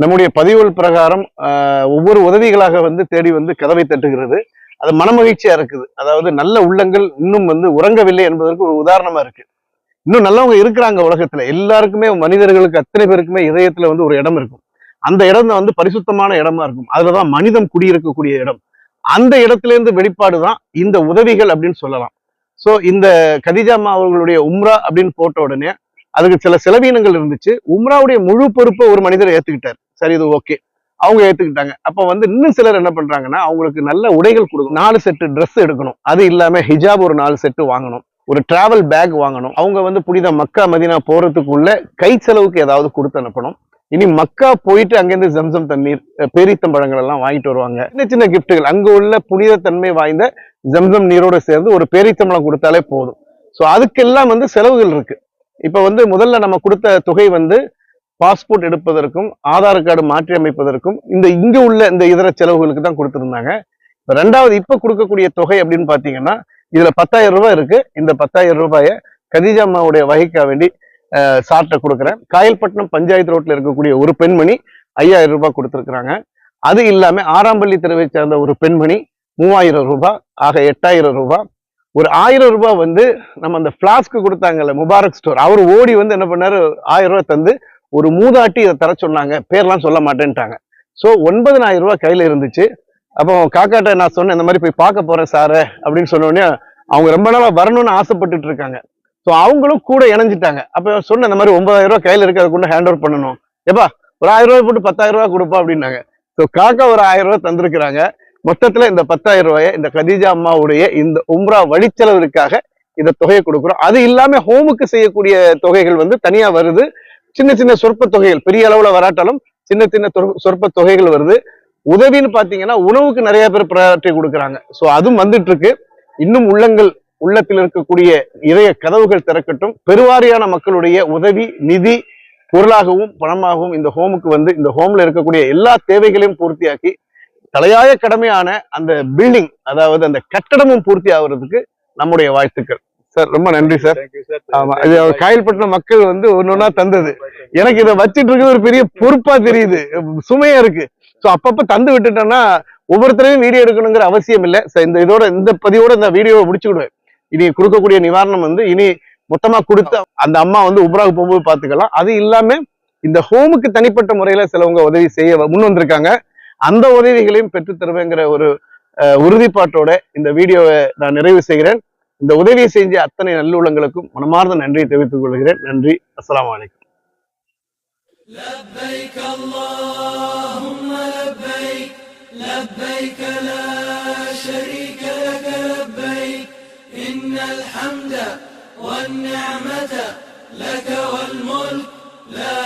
நம்முடைய பதிவுகள் பிரகாரம் ஆஹ், ஒவ்வொரு உதவிகளாக வந்து தேடி வந்து கதவை தட்டுகிறது. அது மனமகிழ்ச்சியா இருக்குது. அதாவது நல்ல உள்ளங்கள் இன்னும் வந்து உறங்கவில்லை என்பதற்கு ஒரு உதாரணமா இருக்கு. இன்னும் நல்லவங்க இருக்கிறாங்க உலகத்துல. எல்லாருக்குமே மனிதர்களுக்கு அத்தனை பேருக்குமே இதயத்துல வந்து ஒரு இடம் இருக்கும். அந்த இடம் வந்து பரிசுத்தமான இடமா இருக்கும். அதுலதான் மனிதம் குடியிருக்கக்கூடிய இடம். அந்த இடத்துல இருந்து வெளிப்பாடு தான் இந்த உதவிகள் அப்படின்னு சொல்லலாம். சோ இந்த கதிஜாமா அவர்களுடைய உம்ரா அப்படின்னு போட்ட உடனே அதுக்கு சில செலவீனங்கள் இருந்துச்சு. உம்ராவுடைய முழு பொறுப்பை ஒரு மனிதர் ஏத்துக்கிட்டார். சரி இது ஓகே அவங்க ஏத்துக்கிட்டாங்க. அப்ப வந்து இன்னும் சிலர் என்ன பண்றாங்கன்னா அவங்களுக்கு நல்ல உடைகள் கொடுக்கணும். நாலு செட்டு ட்ரெஸ் எடுக்கணும். அது இல்லாம ஹிஜாப் ஒரு நாலு செட்டு வாங்கணும். ஒரு டிராவல் பேக் வாங்கணும். அவங்க வந்து புனித மக்கா மதினா போறதுக்குள்ள கை செலவுக்கு ஏதாவது கொடுத்து அனுப்பணும். இனி மக்கா போயிட்டு அங்கேருந்து ஜம்சம் தண்ணீர் பேரித்தம்பழங்கள் எல்லாம் வாங்கிட்டு வருவாங்க. சின்ன சின்ன கிஃப்ட்டுகள் அங்கே உள்ள புனித தன்மை வாய்ந்த ஜம்சம் நீரோட சேர்ந்து ஒரு பேரித்தம்பழம் கொடுத்தாலே போதும். ஸோ அதுக்கெல்லாம் வந்து செலவுகள் இருக்கு. இப்போ வந்து முதல்ல நம்ம கொடுத்த தொகை வந்து பாஸ்போர்ட் எடுப்பதற்கும் ஆதார் கார்டு மாற்றி அமைப்பதற்கும் இந்த இங்க உள்ள இந்த இதர செலவுகளுக்கு தான் கொடுத்துருந்தாங்க. ரெண்டாவது இப்ப கொடுக்கக்கூடிய தொகை அப்படின்னு பாத்தீங்கன்னா இதுல பத்தாயிரம் ரூபாய் இருக்கு. இந்த பத்தாயிரம் ரூபாயை கதீஜா அம்மாவுடைய வகைக்கா வேண்டி சார்ட்ட கொடுக்குறேன். காயல்பட்டினம் பஞ்சாயத்து ரோட்ல இருக்கக்கூடிய ஒரு பெண்மணி ஐயாயிரம் ரூபாய் கொடுத்துருக்குறாங்க. அது இல்லாம ஆறாம்பள்ளி தெருவை சேர்ந்த ஒரு பெண்மணி மூவாயிரம் ரூபாய் ஆக எட்டாயிரம் ரூபாய். ஒரு ஆயிரம் ரூபாய் வந்து நம்ம அந்த ஃப்ளாஸ்க்கு கொடுத்தாங்கல்ல முபாரக் ஸ்டோர் அவர் ஓடி வந்து என்ன பண்ணாரு? ஆயிரம் ரூபாய் தந்து ஒரு மூதாட்டி இதை தர சொன்னாங்க. பேர்லாம் சொல்ல மாட்டேன்ட்டாங்க. ஸோ ஒன்பதனாயிரம் ரூபாய் கையில் இருந்துச்சு. அப்போ காக்காட்ட நான் சொன்னேன் இந்த மாதிரி போய் பார்க்க போகிறேன் சாரு அப்படின்னு சொன்னோடனே அவங்க ரொம்ப நாளாக வரணும்னு ஆசைப்பட்டுட்டு இருக்காங்க. ஸோ அவங்களும் கூட இணைஞ்சிட்டாங்க. அப்போ சொன்ன இந்த மாதிரி ஒன்பதாயிரம் ரூபாய் கையில் இருக்கு கொண்டு ஹேண்ட் ஓவர் பண்ணணும். ஏப்பா ஒரு ஆயிரம் ரூபாய் போட்டு பத்தாயிரம் ரூபாய் கொடுப்பா அப்படின்னாங்க. ஸோ காக்கா ஒரு ஆயிரம் ரூபாய் தந்திருக்கிறாங்க. மொத்தத்தில் இந்த பத்தாயிரம் ரூபாயை இந்த கதீஜா அம்மாவுடைய இந்த உம்ரா வழிச்செலவிற்காக இந்த தொகையை கொடுக்குறோம். அது இல்லாமல் ஹோமுக்கு செய்யக்கூடிய தொகைகள் வந்து தனியாக வருது. சின்ன சின்ன சொற்ப தொகைகள் பெரிய அளவுல வராட்டாலும் சின்ன சின்ன சொற்ப தொகைகள் வருது. உதவின்னு பாத்தீங்கன்னா உணவுக்கு நிறைய பேர் ப்ரையாரிட்டி கொடுக்குறாங்க. ஸோ அதுவும் வந்துட்டு இருக்கு இன்னும் உள்ளங்கள் உள்ளத்தில் இருக்கக்கூடிய இதய கதவுகள் திறக்கட்டும். பெருவாரியான மக்களுடைய உதவி நிதி பொருளாகவும் பணமாகவும் இந்த ஹோமுக்கு வந்து இந்த ஹோம்ல இருக்கக்கூடிய எல்லா தேவைகளையும் பூர்த்தியாக்கி தலையாய கடமையான அந்த பில்டிங் அதாவது அந்த கட்டடமும் பூர்த்தி ஆகுறதுக்கு நம்முடைய வாழ்த்துக்கள். சார். ரொம்ப நன்றி சார். ஆமா இது காயல்பட்டினம் மக்கள் வந்து ஒன்னொன்னா தந்தது. எனக்கு இதை வச்சிட்டு இருக்கிறது ஒரு பெரிய பொறுப்பா தெரியுது. சுமையா இருக்கு. சோ அப்பப்ப தந்து விட்டுட்டோம்னா ஒவ்வொருத்தரையும் வீடியோ எடுக்கணுங்கிற அவசியம் இல்லை. இந்த இதோட இந்த பதிவோட இந்த வீடியோவை முடிச்சுக்கிடுவேன். இனி கொடுக்கக்கூடிய நிவாரணம் வந்து இனி மொத்தமா கொடுத்து அந்த அம்மா வந்து உப்ராவுக்கு போகும்போது பாத்துக்கலாம் அது இல்லாம இந்த ஹோமுக்கு தனிப்பட்ட முறையில சிலவங்க உதவி செய்ய முன் வந்திருக்காங்க. அந்த உதவிகளையும் பெற்றுத் தருவேங்கிற ஒரு உறுதிப்பாட்டோட இந்த வீடியோவை நான் நிறைவு செய்கிறேன். இந்த உதவியை செஞ்ச அத்தனை நல்லுள்ளங்களுக்கும் மனமார்ந்த நன்றியை தெரிவித்துக் கொள்கிறேன் நன்றி அஸ்ஸலாமு அலைக்கும் لبيك اللهم لبيك لبيك لا شريك لك لبيك إن الحمد والنعمة لك والملك لا